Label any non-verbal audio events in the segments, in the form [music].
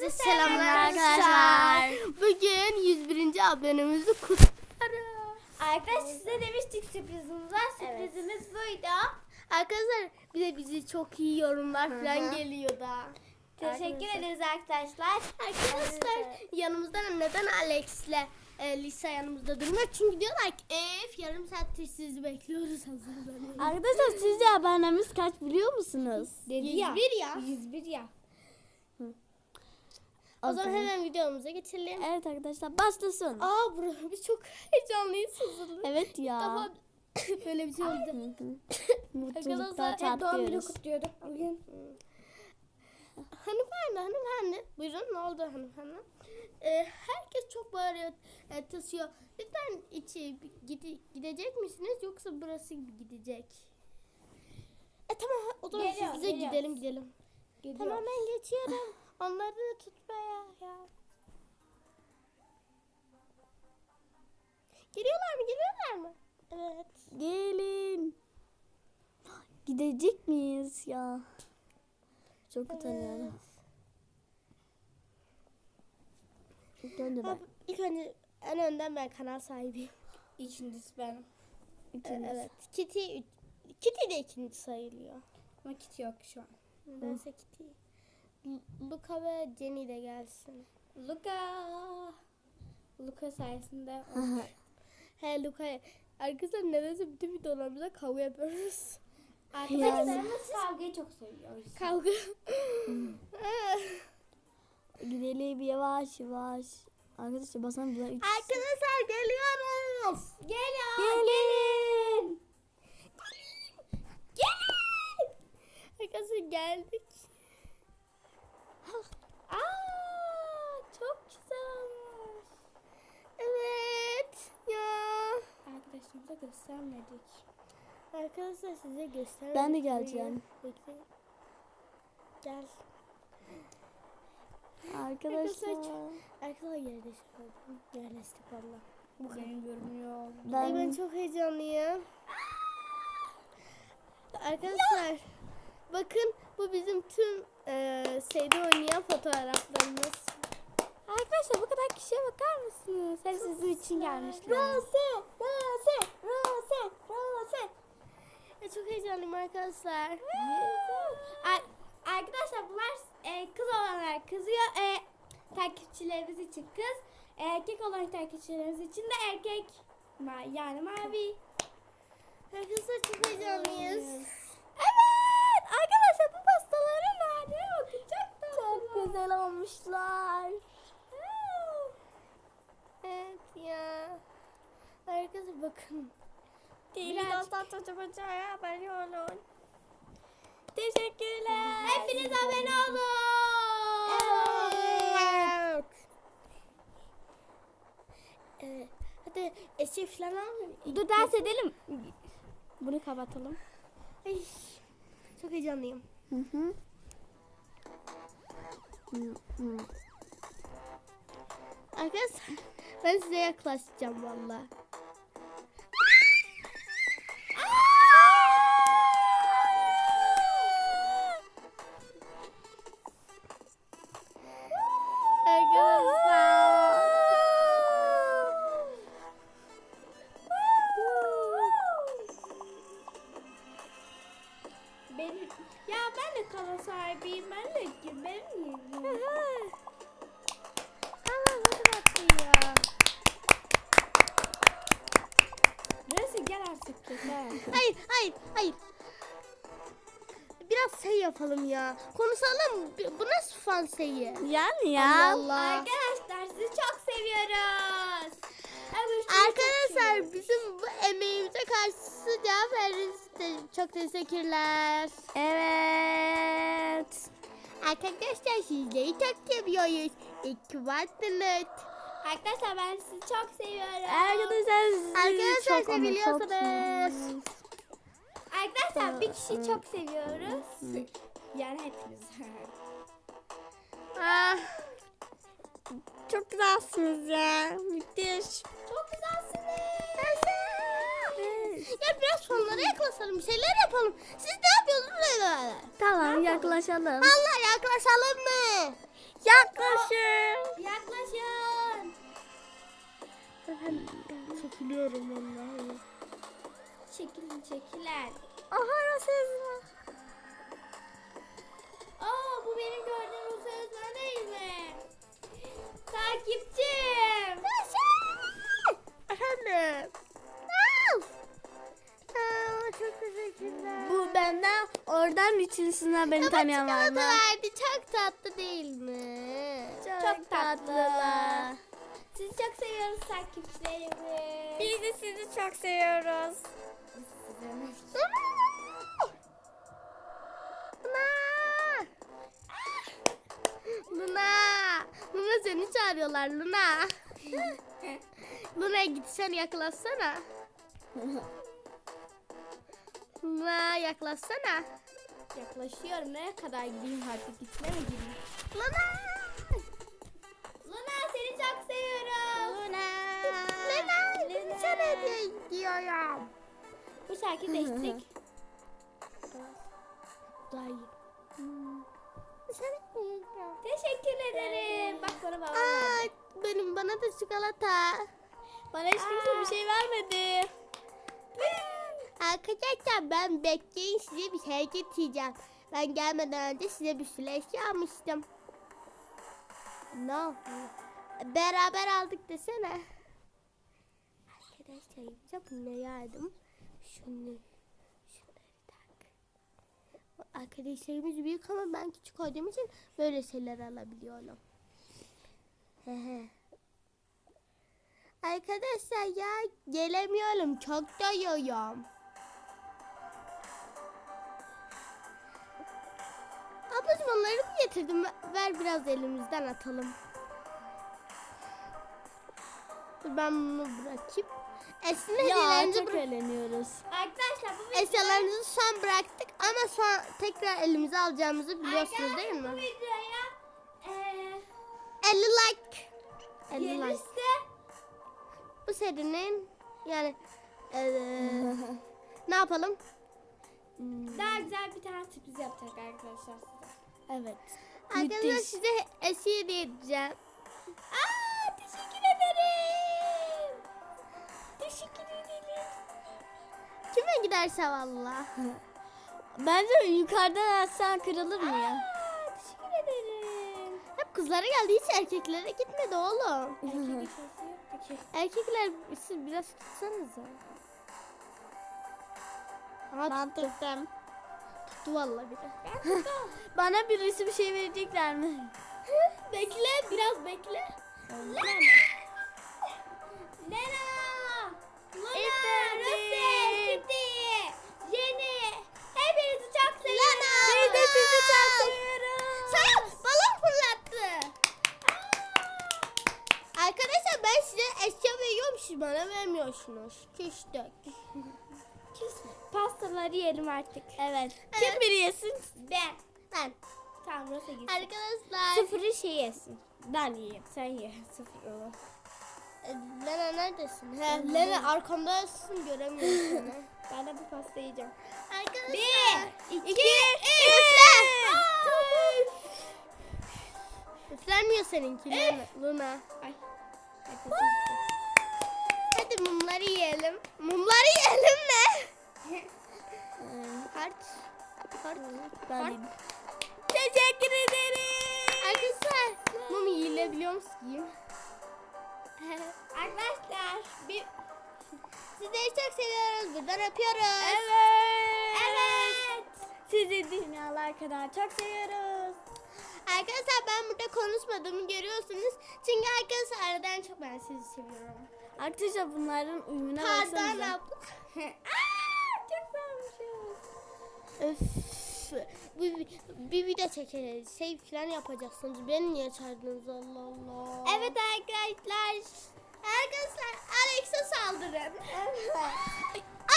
Herkese selamlar arkadaşlar. Bugün 101. abonemizi kutlarız. Arkadaşlar size demiştik sürprizimiz var. Sürprizimiz buydu. Arkadaşlar bir de bizi çok iyi yorumlar falan geliyor da. Teşekkür Arkadaşlar. ederiz arkadaşlar. Arkadaşlar yanımızda neden Alex'le e, Lisa yanımızda durmuyor? Çünkü diyorlar ki Ef yarım saattir sizi bekliyoruz hazırlanıyoruz. Arkadaşlar sizce abonemiz kaç biliyor musunuz? Dedi 101 ya. 101 ya. O zaman hemen videomuza geçelim. Evet arkadaşlar başlasın. Aa bro biz çok [laughs] heyecanlıyız hazırlık. Evet ya. Tamam. [coughs] Böyle bir şey oldu. Hı [coughs] hı. Arkadaşlar, Mutlulukta hep doğum günü çatlıyoruz. kutluyorduk bugün. Hanımefendi, hanımefendi. Buyurun ne oldu hanımefendi? Ee, herkes çok bağırıyor, e, tırsıyor. Lütfen içi gide, gidecek misiniz yoksa burası gidecek? E tamam o zaman Geliyor, size geliyor. gidelim gidelim. Geliyor. Tamam ben geçiyorum. Onları da tutmaya ya. Geliyorlar mı? Geliyorlar mı? Evet. Gelin. Gidecek miyiz ya? Çok utanıyorum. İlk önce ben. Ha, ilk önce en önden ben kanal sahibiyim. İkincisi benim. İkiniz. Evet. Kitty, Kitty de ikinci sayılıyor. Ama kit yok şu an. Nedense Kitty. L- Luca ve Jenny de gelsin. Luka. Luka sayesinde He Luca. Arkadaşlar nedense bütün videolarımızda kavga yapıyoruz. Arkadaşlarımız kavgayı çok seviyor. o yüzden. Kavga. Gidelim yavaş yavaş. Arkadaşlar basan buna üç. Arkadaşlar geliyoruz. Geliyor. Göstermedik. Arkadaşlar size göstermek Ben de geleceğim. Bekleyin. Gel. Arkadaşlar. Arkadaşlar yerde şöyle yerleştik valla. Bu benim görünüyor. Ay ben Ben çok heyecanlıyım. Arkadaşlar bakın bu bizim tüm e, şeyde oynayan fotoğraflarımız. Arkadaşlar bu kadar kişiye bakar mısınız? Hep sizin için gelmişler. Rose, Rose, Rose. Çok heyecanlıyım arkadaşlar. Ar- Arkadaşlar bunlar e, kız olanlar kızıyor. E, takipçilerimiz için kız. E, erkek olan takipçilerimiz için de erkek. Ma- yani mavi. Arkadaşlar çok heyecanlıyız. Evet. Arkadaşlar bu pastaların nerede? Tatlı. çok güzel olmuşlar. Evet ya. Arkadaşlar bakın. Biraz da çocuğa abone olun. Teşekkürler. Hepiniz abone olun. Evet. Evet. Hadi eşi falan al. Dur dans edelim. Bunu kapatalım. Ay, çok heyecanlıyım. Hı hı. Hı hı. Arkadaşlar ben size yaklaşacağım valla. Biraz şey yapalım ya. Konuşalım. Bu nasıl fan şeyi? Yani ya. Allah Allah. Arkadaşlar sizi çok seviyoruz. Arkadaşlar bizim bu emeğimize karşı cevap verdiğiniz için çok teşekkürler. Evet. Arkadaşlar sizleri çok seviyoruz. İyi ki varsınız. Arkadaşlar ben sizi çok seviyorum. Arkadaşlar sizi Arkadaşlar çok seviyoruz. Arkadaşlar bir kişiyi çok seviyoruz. Yani hepiniz. Ah, Çok güzelsiniz ya. Müthiş. çok güzelsiniz. ya biraz sonlara yaklaşalım. Bir şeyler yapalım. Siz ne yapıyorsunuz böyle? Tamam yaklaşalım. Allah yaklaşalım mı? Yaklaşın. Yaklaşın. Çekiliyorum vallahi. Çekilin çekilen. Aha rasizm. Aa bu benim gördüğüm Rus öğretmen değil mi? Takipçim. Efendim. Aa, çok teşekkürler. Bu benden oradan üçüncüsünden beni tanıyan var mı? verdi. Çok tatlı değil mi? Çok tatlılar. Sizi çok seviyoruz takipçilerimiz. Biz de sizi çok seviyoruz. Luna! Luna! Luna seni çağırıyorlar Luna. Luna'ya gitsen yaklaşsana. Luna yaklaşsana. Yaklaşıyorum. Nereye kadar gideyim artık? Gitme mi gideyim? Luna! Luna seni çok seviyorum. Luna! Luna! Sana gidiyorum. Bu şarkıyı değiştirdik. Daha iyi. Teşekkür ederim. Bak bana babam Aa, verdi. benim bana da çikolata. Bana hiç kimse bir şey vermedi. Arkadaşlar ben bekleyin size bir şey getireceğim. Ben gelmeden önce size bir sürü eşya almıştım. No. Beraber aldık desene. Arkadaşlar bize bunu yardım. Şunu. Arkadaşlarımız büyük ama ben küçük olduğum için böyle şeyler alabiliyorum. Arkadaşlar ya gelemiyorum çok doyuyorum. Ablacığım onları mı getirdim? Ver biraz elimizden atalım. Dur ben bunu bırakayım. Esin hediyelerinizi bırak. eğleniyoruz. Arkadaşlar bu videoya, Eşyalarınızı son bıraktık ama sonra tekrar elimize alacağımızı biliyorsunuz değil Arkadaşlar, bu mi? videoya eee 50 like. 50 like. gelirse Bu serinin yani eee, ne yapalım? daha güzel bir tane sürpriz yapacak arkadaşlar size. Evet. Arkadaşlar Müthiş. size eşya hediye edeceğim. Aa, teşekkür ederim. Teşekkür ederim. Kime giderse valla. [laughs] Bence yukarıdan atsan kırılır mı ya? Aa, teşekkür ederim. Hep kızlara geldi hiç erkeklere gitmedi oğlum. [laughs] Erkek yok ki. Erkekler siz biraz tutsanıza. Aha Ben tuttu. tuttum. Tuttu valla biri. [laughs] Bana birisi bir şey verecekler mi? [laughs] bekle, biraz bekle. Lena. Lena. Luna, Efendim? Rose, Kitty, Jenny. Hepinizi çok seviyorum. Lena. Biz de sizi çok seviyoruz. Sen balon fırlattı. Arkadaşlar ben size eşya siz bana vermiyorsunuz. Küstük. Pastaları yiyelim artık. Evet. Evet. Kim biri yesin? Ben. Ben. Tamam Rose gitsin. Arkadaşlar. Sıfırı şey yesin. Ben yiyeyim. Sen ye. [laughs] Sıfır onu. E, Lena neredesin? He, Lena arkamdasın göremiyorum seni. [laughs] Ben de bu pasta yiyeceğim. Arkadaşlar. Bir, iki, iki, üç. Üflenmiyor seninki. Luna. Yiyelim. Mumları yiyelim mi? Kart. Kart. Kart. Teşekkür ederim. Arkadaşlar mum yiyilebiliyor musun? [laughs] Arkadaşlar bir Sizleri çok seviyoruz. Buradan öpüyoruz. Evet. Evet. Sizi dünyalar kadar çok seviyoruz. Arkadaşlar ben burada konuşmadığımı görüyorsunuz. Çünkü arkadaşlar aradan çok ben sizi seviyorum. Arkadaşlar bunların uyumuna baksanıza. abla. [laughs] Aa, çok beğenmişim. Öf. Bir, bir, bir video çekeriz. Şey falan yapacaksınız. Beni niye çağırdınız Allah Allah. Evet arkadaşlar. Arkadaşlar Alex'e saldırın. [laughs]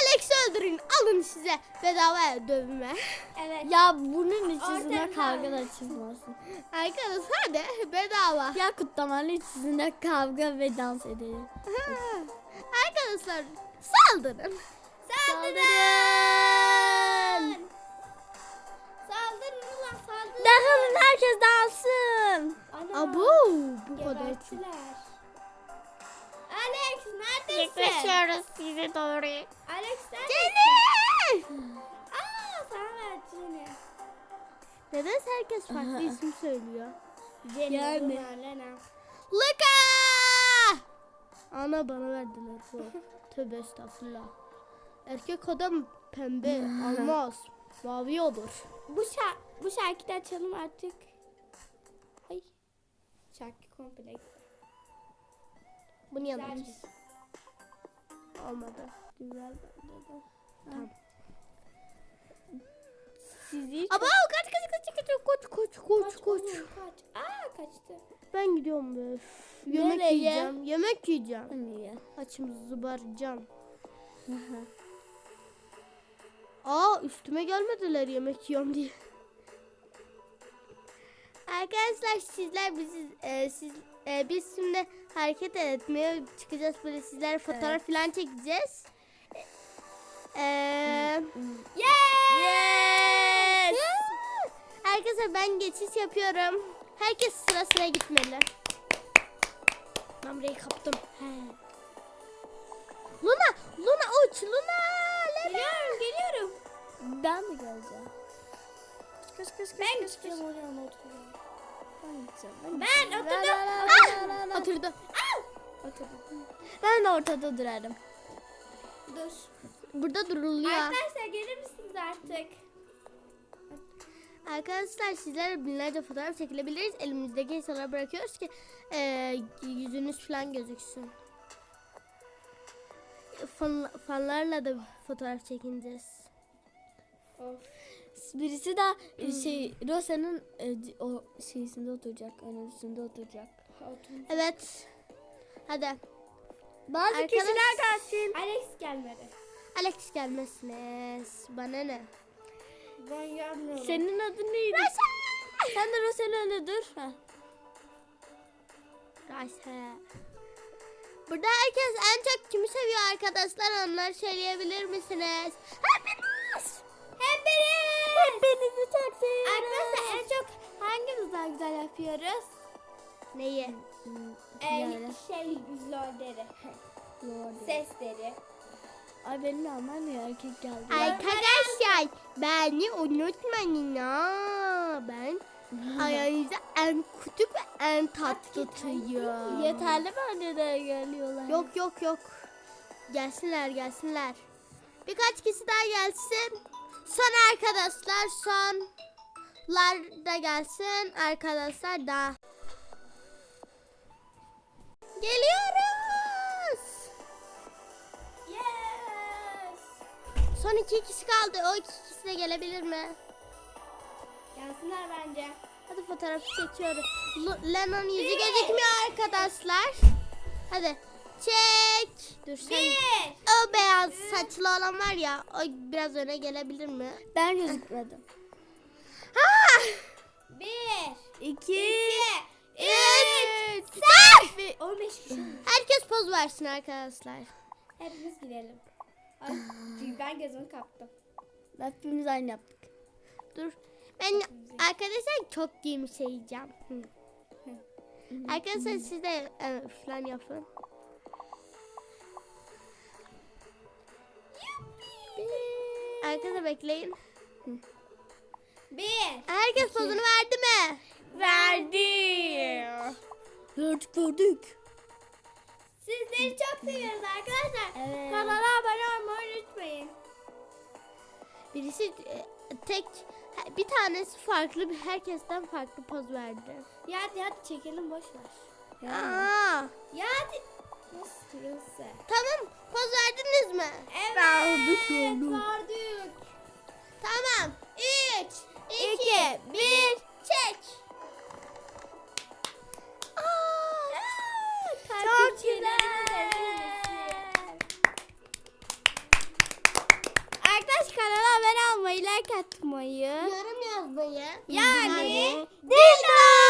Alex'i öldürün. Alın size bedava dövme. Evet. Ya bunun içinde kavga da çıkmasın. Arkadaşlar hadi bedava. Ya kutlamanın içinde kavga ve dans edelim. [laughs] Arkadaşlar saldırın. Saldırın. Saldırın ulan saldırın. Dağılın herkes dansın. Ana. Abu bu kadar. Gebertiler. Alex neredesin? Yaklaşıyoruz size doğru. Alex neredesin? Aa sana ver Jenny. Neden herkes farklı isim söylüyor? Jenny, Yani. Luna, Lena. Luka! Ana bana verdiler bu. [laughs] Tövbe estağfurullah. Erkek adam pembe, almaz, mavi olur. Bu şarkı, bu şarkıyı da açalım artık. Ay. Şarkı komple. Bunu. Güzelmiş. Olmadı. Güzel. Tamam. Sizi Aba kaç kaç kaç kaç koç Kaç koç. oğlum, kaç. Aa kaçtı. Ben gidiyorum be. Üf, Yemek Nereye? yiyeceğim. Yemek yiyeceğim. Niye? Açım zıbaracağım. Aa üstüme gelmediler yemek yiyorum diye. Arkadaşlar sizler bizi e, siz e, biz şimdi hareket etmeye çıkacağız böyle sizler fotoğraf falan çekeceğiz. Eee Yes! Arkadaşlar ben geçiş yapıyorum. Herkes sıra sıra gitmeli. Ben burayı kaptım. Luna, Luna uç, Luna. Luna. Geliyorum geliyorum. Ben mi geleceğim? Kaç kaç kaç Ben gideceğim oraya oturuyorum. Ben oturdum. Ah! Oturdu. Oturdum. Ben de ortada durarım. Dur. Burada duruluyor. Arkadaşlar gelir misiniz artık? Arkadaşlar sizler binlerce fotoğraf çekilebiliriz. Elimizdeki insanlara bırakıyoruz ki e, yüzünüz falan gözüksün. Fan, fanlarla da fotoğraf çekineceğiz. Of. Birisi de e, şey Rosa'nın e, o şeysinde oturacak. Onun üstünde oturacak. Otur. Evet. Hadi. Bazı Arkadaş- kişiler gelsin. Alex gelmedi. Alex gelmesiniz. Bana ne? Ben gelmiyorum. Senin adın neydi? Sen de Rosa'nın önünde dur. Ha. Rayse. Burada herkes en çok kimi seviyor arkadaşlar? Onları söyleyebilir misiniz? Hepiniz. Hepiniz. Hepinizi çok seviyorum. Arkadaşlar en çok hangimiz daha güzel yapıyoruz? Neyi? Ee, Yani. şey lolleri. Sesleri. Ay benim Almanya erkek geldi. Arkadaşlar beni unutmayın ha. Ben [laughs] aranızda en küçük ve en tatlıyım. Yeterli mi annede geliyorlar? Yok yok yok. Gelsinler gelsinler. Birkaç kişi daha gelsin. Son arkadaşlar sonlar da gelsin arkadaşlar da. Geliyoruz. Yes. Son iki kişi kaldı. O iki kişi de gelebilir mi? Gelsinler bence. Hadi fotoğrafı çekiyoruz. Lennon yüzü gözükmüyor arkadaşlar. Hadi çek. Dur sen. Bir. O beyaz saçlı olan var ya. O biraz öne gelebilir mi? Ben gözükmedim. Ha! Bir. İki. Üç. Bir. 15 kişi. Herkes poz versin arkadaşlar. Hepimiz gidelim. Ay, ben gözümü kaptım. Hepimiz aynı yaptık. Dur. Ben arkadaşlar çok giymiş şey yiyeceğim. Arkadaşlar siz de e, falan yapın. Arkadaşlar bekleyin. Bir. Herkes pozunu verdi mi? Verdi. Gördük gördük. Sizleri çok seviyoruz arkadaşlar. Evet. Kanala abone olmayı unutmayın. Birisi e, tek bir tanesi farklı bir herkesten farklı poz verdi. Ya hadi hadi çekelim boş ver. Aa, Ya hadi. Nasıl tamam poz verdiniz mi? Evet. Verdik, verdik. 2 İki, 1 çek. Aa, Çok güzel. Arkadaş kanala abone olmayı, like atmayı. Yorum yazmayı. Yani Dildo.